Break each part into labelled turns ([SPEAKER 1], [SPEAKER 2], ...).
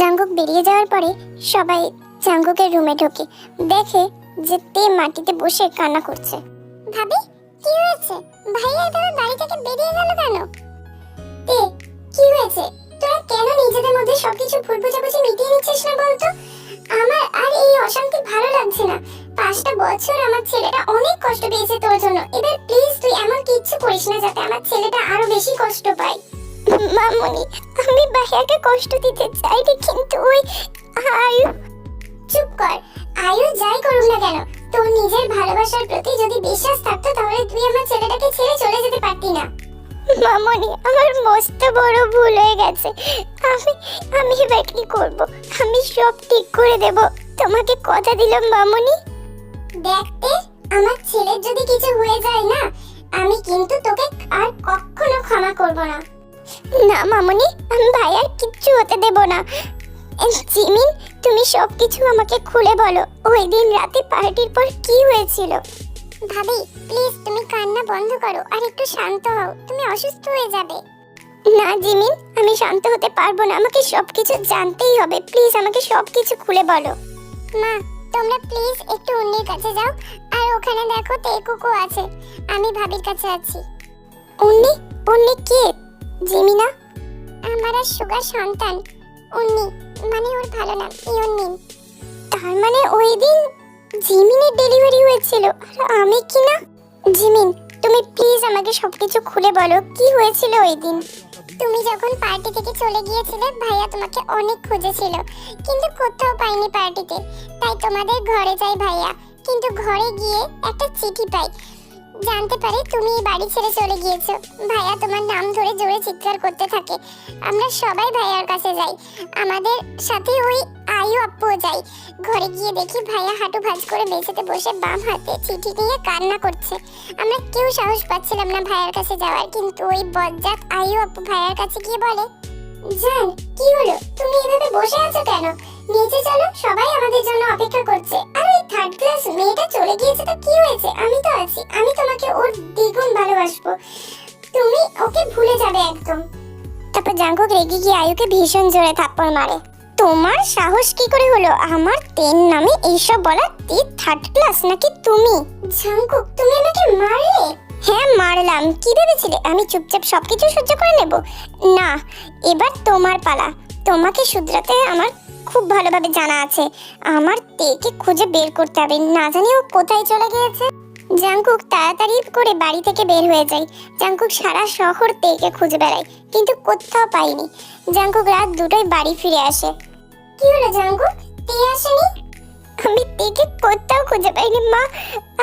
[SPEAKER 1] জাঙ্গুক বেরিয়ে যাওয়ার পরে সবাই জাঙ্গুকের রুমে ঢোকে। দেখে যে তে মাটিতে বসে কান্না করছে। ভাবি, কি হয়েছে? ভাইয়া এভাবে বাড়ি থেকে বেরিয়ে গেল কেন? তে, কি হয়েছে? তোরা কেন নিজেদের মধ্যে সবকিছু ভুল বোঝাবুঝি মিটিয়ে নিচ্ছিস না বলতো? আমার আর এই অশান্তি ভালো লাগছে না। পাঁচটা বছর আমার ছেলেটা অনেক কষ্ট পেয়েছে তোর জন্য। এবার প্লিজ তুই এমন কিচ্ছু করিস না যাতে আমার ছেলেটা আরও বেশি কষ্ট পায়। মামনি আমি ভাইয়াকে কষ্ট দিতে চাইনি কিন্তু ওই আয়ু চুপ কর। আয়ু যাই করুক না কেন তোর নিজের ভালোবাসার প্রতি যদি বিশ্বাস থাকতো তাহলে তুই আমার ছেলেটাকে ছেড়ে চলে যেতে পারতি না। মামনি আমার মস্ত বড় ভুল হয়ে গেছে। আমি আমি এবার কি করব? আমি সব ঠিক করে দেব। তোমাকে কথা দিলাম মামনি। দেখতে আমার ছেলের যদি কিছু হয়ে যায় না আমি কিন্তু তোকে আর কখনো ক্ষমা করব না। না মামনি আমি আর কিচ্ছু হতে দেব না। জিমিন তুমি সব কিছু আমাকে খুলে বলো ওই দিন রাতে পার্টির পর কি হয়েছিল? ভাবি প্লিজ তুমি কান্না বন্ধ করো আর একটু শান্ত হও তুমি অসুস্থ হয়ে যাবে। না জিমিন আমি শান্ত হতে পারব না আমাকে সবকিছু জানতেই হবে প্লিজ আমাকে সবকিছু খুলে বলো। মা তোমরা প্লিজ একটু উন্নির কাছে যাও আর ওখানে দেখো তেকুকু আছে আমি ভাবির কাছে আছি। উন্নি? উন্নি কে? জিমিনা, আমার আর সুগার সন্তান। উন্নি মানে ওর ভালো নাম ইয়ন্নিন তার মানে ওই দিন জিমিনের ডেলিভারি হয়েছিল। আর আমি কি না? জিমিন, তুমি প্লিজ আমাকে সবকিছু খুলে বলো, কি হয়েছিল ওই দিন? তুমি যখন পার্টি থেকে চলে গিয়েছিলে, ভাইয়া তোমাকে অনেক খুঁজেছিল। কিন্তু কোথাও পাইনি পার্টিতে। তাই তোমাদের ঘরে যাই ভাইয়া। কিন্তু ঘরে গিয়ে একটা চিঠি পাই। জানতে পারে তুমি এই বাড়ি ছেড়ে চলে গিয়েছো। ভাইয়া তোমার নাম ধরে জোরে চিৎকার করতে থাকে। আমরা সবাই ভাইয়ার কাছে যাই। আমাদের সাথে ওই আয়ু আপ্পুও যাই ঘরে গিয়ে দেখি ভাইয়া হাঁটু ভাঁজ করে বেঁচেতে বসে বাম হাতে চিঠি নিয়ে কান্না করছে। আমরা কেউ সাহস পাচ্ছিলাম না ভাইয়ার কাছে যাওয়ার, কিন্তু ওই বজ্জাত আয়ু আপু ভাইয়ার কাছে গিয়ে বলে, জান, কি হলো? তুমি এভাবে বসে আছো কেন? নিচে চলো সবাই আমাদের জন্য অপেক্ষা করছে। আর ওই থার্ড ক্লাস মেয়েটা চলে গিয়েছে তো কি হয়েছে? আমি তো আছি। আমি তোমাকে ওর দ্বিগুণ ভালোবাসবো। তুমি ওকে ভুলে যাবে একদম। তারপর জাঙ্কুক রেগে গিয়ে আয়ুকে ভীষণ জোরে থাপ্পড় মারে। তোমার সাহস কি করে হলো? আমার তেন নামে এইসব বলা তে থার্ড ক্লাস নাকি তুমি? জাঙ্কুক, তুমি আমাকে মারলে? হ্যাঁ মারলাম। কি ভেবেছিলে? আমি চুপচাপ সবকিছু সহ্য করে নেব? না, এবার তোমার পালা। তোমাকে শুধরাতে আমার খুব ভালোভাবে জানা আছে। আমার তেকে খুঁজে বের করতে হবে। না জানি ও কোথায় চলে গিয়েছে। জাঙ্কুক তাড়াতাড়ি করে বাড়ি থেকে বের হয়ে যায়। জাঙ্কুক সারা শহর তেকে খুঁজে বেড়ায়, কিন্তু কোথাও পাইনি জাঙ্কুক রাত দুটোই বাড়ি ফিরে আসে। কি হলো জাঙ্কুক তে আসেনি? আমি তেকে কোথাও খুঁজে পাইনি, মা।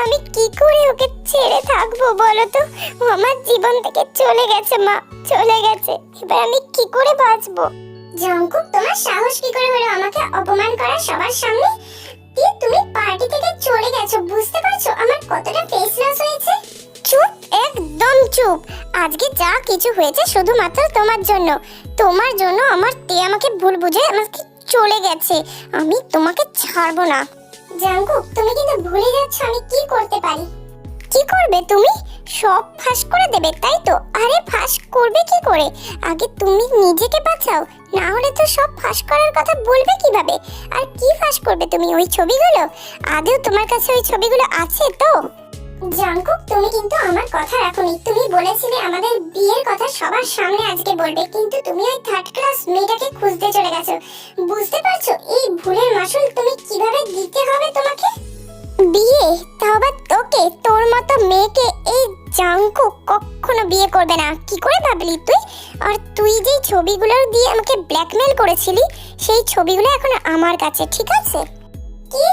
[SPEAKER 1] আমি কি করে ওকে ছেড়ে থাকব বলো তো? ও আমার জীবন থেকে চলে গেছে, মা। চলে গেছে। এবার আমি কি করে বাঁচবো? জাঙ্কুক, তোমার সাহস কি করে হলো আমাকে অপমান করা সবার সামনে? দিয়ে তুমি পার্টি থেকে চলে গেছো, বুঝতে পারছ? আমার কতটা ফেস লস হয়েছে? চুপ, একদম চুপ। আজকে যা কিছু হয়েছে শুধুমাত্র তোমার জন্য। তোমার জন্য আমার তে আমাকে ভুল বুঝে আমাকে চলে গেছে। আমি তোমাকে ছাড়বো না। জাঙ্কুক, তুমি কিন্তু ভুলে যাচ্ছ আমি কি করতে পারি? কি করবে তুমি? সব ফাঁস করে দেবে, তাই তো? আরে ফাঁস করবে কি করে? আগে তুমি নিজেকে বাঁচাও, না হলে তো সব ফাঁস করার কথা বলবে কীভাবে? আর কি ফাঁস করবে তুমি ওই ছবিগুলো? আদেও তোমার কাছে ওই ছবিগুলো আছে তো? জাঙ্কুক তুমি কিন্তু আমার কথা রাখোনি। তুমি বলেছিলে আমাদের বিয়ের কথা সবার সামনে আজকে বলবে, কিন্তু তুমি ওই থার্ড ক্লাস মেয়েটাকে খুঁজতে চলে গেছো। বুঝতে পারছ? এই ভুলের মাসুল তুমি কীভাবে দিতে হবে তোমাকে? বিয়ে? তাও আবার তোকে? মতো মেয়েকে এই জাঙ্কু কখনো বিয়ে করবে না। কি করে ভাবলি তুই? আর তুই যে ছবিগুলো দিয়ে আমাকে ব্ল্যাকমেল করেছিলি, সেই ছবিগুলো এখন আমার কাছে, ঠিক আছে? কি?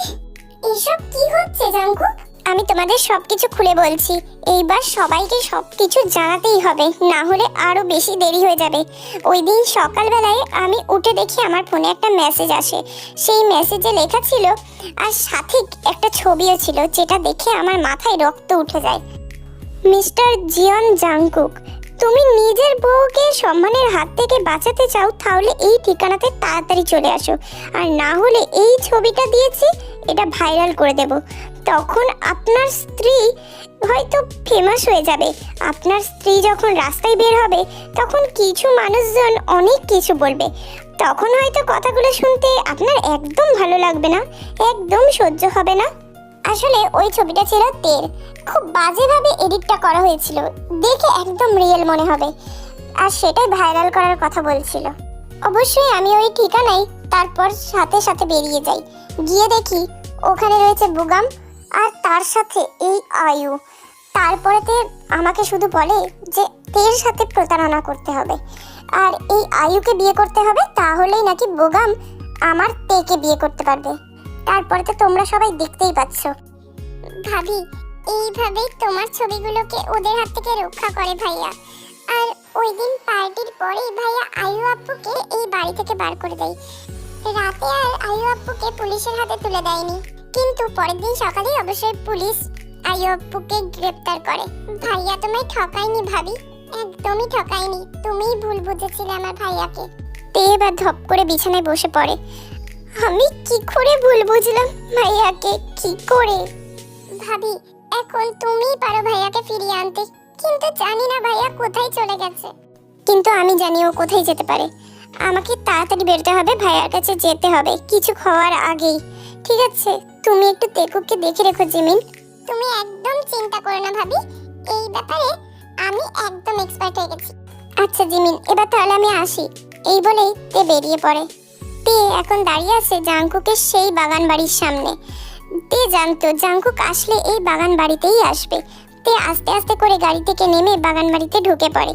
[SPEAKER 1] এসব কি হচ্ছে জাঙ্কু? আমি তোমাদের সবকিছু খুলে বলছি। এইবার সবাইকে সবকিছু জানাতেই হবে, না হলে আরও বেশি দেরি হয়ে যাবে। ওই দিন সকালবেলায় আমি উঠে দেখি আমার ফোনে একটা মেসেজ আসে। সেই মেসেজে লেখা ছিল, আর সাথে একটা ছবিও ছিল, যেটা দেখে আমার মাথায় রক্ত উঠে যায়। মিস্টার জিয়ন জাংকুক তুমি নিজের বউকে সম্মানের হাত থেকে বাঁচাতে চাও, তাহলে এই ঠিকানাতে তাড়াতাড়ি চলে আসো। আর না হলে এই ছবিটা দিয়েছি, এটা ভাইরাল করে দেব। তখন আপনার স্ত্রী হয়তো ফেমাস হয়ে যাবে। আপনার স্ত্রী যখন রাস্তায় বের হবে, তখন কিছু মানুষজন অনেক কিছু বলবে। তখন হয়তো কথাগুলো শুনতে আপনার একদম ভালো লাগবে না, একদম সহ্য হবে না। আসলে ওই ছবিটা ছিল তের খুব বাজেভাবে এডিটটা করা হয়েছিল। দেখে একদম রিয়েল মনে হবে। আর সেটাই ভাইরাল করার কথা বলছিল। অবশ্যই আমি ওই ঠিকানায় তারপর সাথে সাথে বেরিয়ে যাই। গিয়ে দেখি ওখানে রয়েছে বুগাম আর তার সাথে এই আয়ু। তারপরেতে আমাকে শুধু বলে যে তের সাথে প্রতারণা করতে হবে। আর এই আয়ুকে বিয়ে করতে হবে, তাহলেই নাকি বুগাম আমার তেকে বিয়ে করতে পারবে। তারপরে তো তোমরা সবাই দেখতেই পাচ্ছ। ভাবি, এইভাবেই তোমার ছবিগুলোকে ওদের হাত থেকে রক্ষা করে ভাইয়া। আর ওই দিন পার্টির পরেই ভাইয়া আয়ু আপুকে এই বাড়ি থেকে বার করে দেয়। রাতে আর আয়ু আপুকে পুলিশের হাতে তুলে দেয়নি। কিন্তু পরের দিন সকালেই অবশ্যই পুলিশ আয়ু আপুকে গ্রেপ্তার করে। ভাইয়া তোমায় ঠকায়নি ভাবি। একদমই ঠকায়নি। তুমিই ভুল বুঝেছিলে আমার ভাইয়াকে। তে এবার ধপ করে বিছানায় বসে পড়ে। আমি কি করে ভুল বুঝলাম? ভাইয়াকে কি করে? ভাবি, এখন তুমি পারো ভাইয়াকে ফিরিয়ে আনতে। কিন্তু জানি না ভাইয়া কোথায় চলে গেছে। কিন্তু আমি জানি ও কোথায় যেতে পারে। আমাকে তাড়াতাড়ি বেরোতে হবে, ভাইয়ার কাছে যেতে হবে, কিছু খাওয়ার আগেই। ঠিক আছে, তুমি একটু তেকুককে দেখে রেখো, জিমিন। তুমি একদম চিন্তা করো না, ভাবি। এই ব্যাপারে আমি একদম এক্সপার্ট হয়ে গেছি। আচ্ছা জিমিন, এবার তাহলে আমি আসি। এই বলেই তে বেরিয়ে পড়ে। তে এখন দাঁড়িয়ে আছে জাঙ্কুকের সেই বাগান বাড়ির সামনে। তে জানতো জাঙ্কুক আসলে এই বাগান বাড়িতেই আসবে। তে আস্তে আস্তে করে গাড়ি থেকে নেমে বাগান বাড়িতে ঢুকে পড়ে।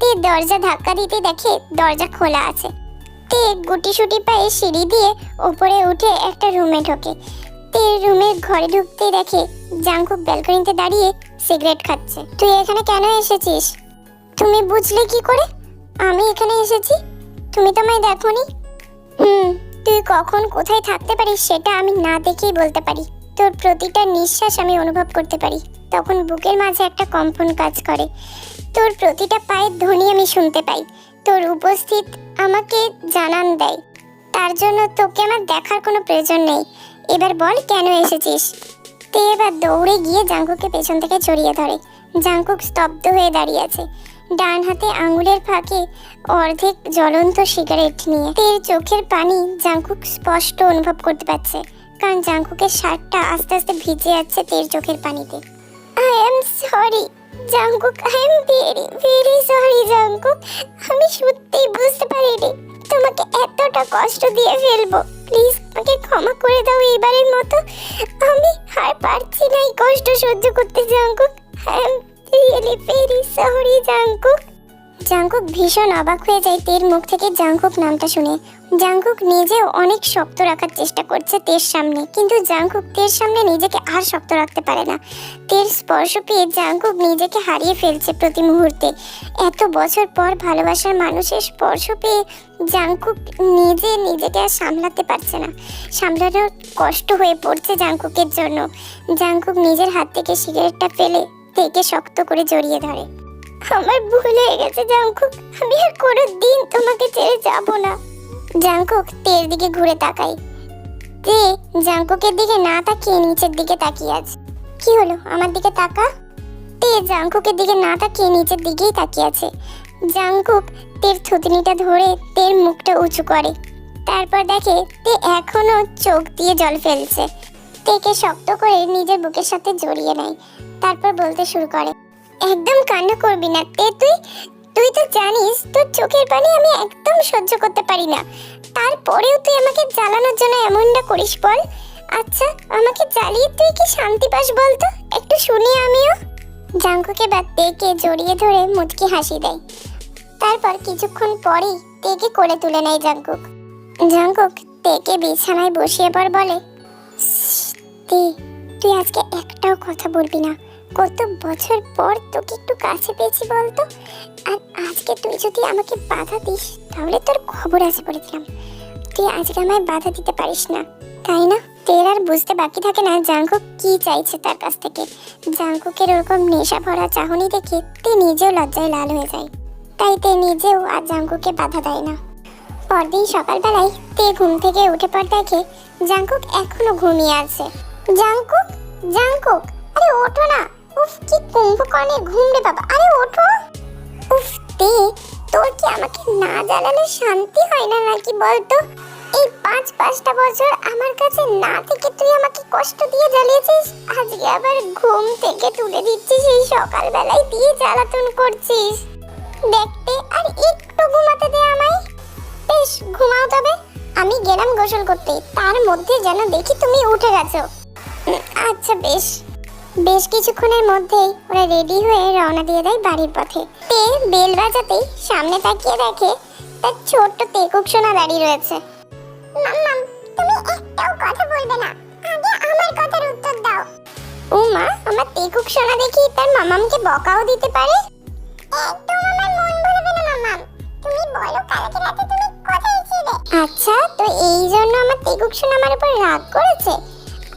[SPEAKER 1] তে দরজা ধাক্কা দিতে দেখে দরজা খোলা আছে। তে গুটি সুটি পায়ে সিঁড়ি দিয়ে উপরে উঠে একটা রুমে ঢোকে। তে রুমের ঘরে ঢুকতে দেখে জাঙ্কুক ব্যালকনিতে দাঁড়িয়ে সিগারেট খাচ্ছে। তুই এখানে কেন এসেছিস? তুমি বুঝলে কি করে? আমি এখানে এসেছি? তুমি তো আমায় দেখোনি। হুম, তুই কখন কোথায় থাকতে পারিস সেটা আমি না দেখেই বলতে পারি। তোর প্রতিটা নিঃশ্বাস আমি অনুভব করতে পারি। তখন বুকের মাঝে একটা কম্পন কাজ করে। তোর প্রতিটা পায়ের ধ্বনি আমি শুনতে পাই। তোর উপস্থিত আমাকে জানান দেয়। তার জন্য তোকে আমার দেখার কোনো প্রয়োজন নেই। এবার বল কেন এসেছিস? তে এবার দৌড়ে গিয়ে জাঙ্কুকে পেছন থেকে জড়িয়ে ধরে। জাঙ্কুক স্তব্ধ হয়ে দাঁড়িয়ে আছে। ডান হাতে আঙুলের ফাঁকে অর্ধেক জ্বলন্ত সিগারেট নিয়ে তের চোখের পানি জাঙ্কুক স্পষ্ট অনুভব করতে পারছে। কারণ জাঙ্কুকের শার্টটা আস্তে আস্তে ভিজে যাচ্ছে তের চোখের পানিতে। I am sorry Jungkook I am very very sorry Jungkook. আমি সত্যিই বুঝতে পারিনি। তোমাকে এতটা কষ্ট দিয়ে ফেলব। প্লিজ আমাকে ক্ষমা করে দাও এবারের মতো। আমি আর পারছি না এই কষ্ট সহ্য করতে, জাঙ্কুক। সরি জাঙ্কুক জাঙ্কুক ভীষণ অবাক হয়ে যায় তের মুখ থেকে জাঙ্কুক নামটা শুনে। জাঙ্কুক নিজেও অনেক শক্ত রাখার চেষ্টা করছে তের সামনে, কিন্তু জাঙ্কুক তের সামনে নিজেকে আর শক্ত রাখতে পারে না। তের স্পর্শ পেয়ে জাঙ্কুক নিজেকে হারিয়ে ফেলছে প্রতি মুহূর্তে। এত বছর পর ভালোবাসার মানুষের স্পর্শ পেয়ে জাঙ্কুক নিজে নিজেকে আর সামলাতে পারছে না। সামলানোর কষ্ট হয়ে পড়ছে জাঙ্কুকের জন্য। জাঙ্কুক নিজের হাত থেকে সিগারেটটা ফেলে তেকে শক্ত করে জড়িয়ে ধরে। আমার ভুল হয়ে গেছে জাঙ্কুক আমি আর কোনো দিন তোমাকে ছেড়ে যাব না। জাঙ্কুক তের দিকে ঘুরে তাকাই। তে জাঙ্কুকের দিকে না তাকিয়ে নিচের দিকে তাকিয়ে আছে। কি হলো? আমার দিকে তাকা? তে জাঙ্কুকের দিকে না তাকিয়ে নিচের দিকেই তাকিয়ে আছে। জাঙ্কুক তের থুতনিটা ধরে তের মুখটা উঁচু করে। তারপর দেখে তে এখনও চোখ দিয়ে জল ফেলছে। তেকে শক্ত করে নিজের বুকের সাথে জড়িয়ে নেয়। তারপর বলতে শুরু করে একদম কান্না করবি না। তে তুই তুই তো জানিস, তোর চোখের পানি আমি একদম সহ্য করতে পারি না। তারপরেও তুই আমাকে জ্বালানোর জন্য এমনটা করিস বল। আচ্ছা আমাকে জ্বালিয়ে তুই কি শান্তি পাস বলতো একটু শুনি আমিও। জাঙ্কুকে বা তেকে জড়িয়ে ধরে মুচকি হাসি দেয়। তারপর কিছুক্ষণ পরেই তেকে কোলে তুলে নেয় জাঙ্কুক। জাঙ্কুক তেকে বিছানায় বসিয়ে পর বলে তুই আজকে একটাও কথা বলবি না। কত বছর পর তোকে একটু কাছে পেয়েছি বলতো? আর আজকে তুই যদি আমাকে বাধা দিস, তাহলে তোর খবর আছে বলেছিলাম। তুই আজকে আমায় বাধা দিতে পারিস না, তাই না? তের আর বুঝতে বাকি থাকে না জাঙ্কুক কি চাইছে তার কাছ থেকে। জাঙ্কুকের ওরকম নেশা ভরা চাহনি দেখে তে নিজেও লজ্জায় লাল হয়ে যায়। তাই তে নিজেও আর জাঙ্কুকে বাধা দেয় না। পরদিন সকালবেলায় তে ঘুম থেকে উঠে পর দেখে জাঙ্কুক এখনও ঘুমিয়ে আছে। জাঙ্কুক? জাঙ্কুক? আরে ওঠো না! উফ, কি কুম্ভকর্ণের ঘুম রে বাবা। আরে ওঠো। উফ তে তোর কি আমাকে না জ্বালালে শান্তি হয় না নাকি বলতো? এই পাঁচ পাঁচটা বছর আমার কাছে না থেকে তুই আমাকে কষ্ট দিয়ে জ্বালিয়েছিস, আজকে আবার ঘুম থেকে তুলে দিচ্ছিস, এই সকালবেলায় দিয়ে জ্বালাতন করছিস। দেখতে আর একটু ঘুমাতে দে আমায়। বেশ, ঘুমাও তবে। আমি গেলাম গোসল করতে, তার মধ্যে যেন দেখি তুমি উঠে গেছো। আচ্ছা বেশ। বেশ কিছুক্ষণের মধ্যেই ওরা রেডি হয়ে রওনা দিয়ে দেয় বাড়ির পথে। তে বেল বাজাতেই সামনে তাকিয়ে দেখে তার ছোট্ট তেকুক সোনা দাঁড়িয়ে রয়েছে। মাম্মাম তুমি একটাও কথা বলবে না। আগে আমার কথার উত্তর দাও। ও মা, আমার তেকুক সোনা দেখি তার মামামকে বকাও দিতে পারে? একদম আমার মন ভুলবে না, মামাম। তুমি বলো কালকে রাতে তুমি কোথায় ছিলে? আচ্ছা তো এই জন্য আমার তেকুক সোনা আমার উপর রাগ করেছে?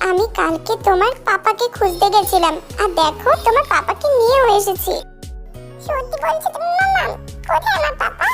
[SPEAKER 1] আমি কালকে তোমার পাপাকে খুঁজতে গেছিলাম। আর দেখো, তোমার পাপাকে নিয়েও এসেছি। সত্যি বলছি তুমি মামা কোথায় আমার পাপা?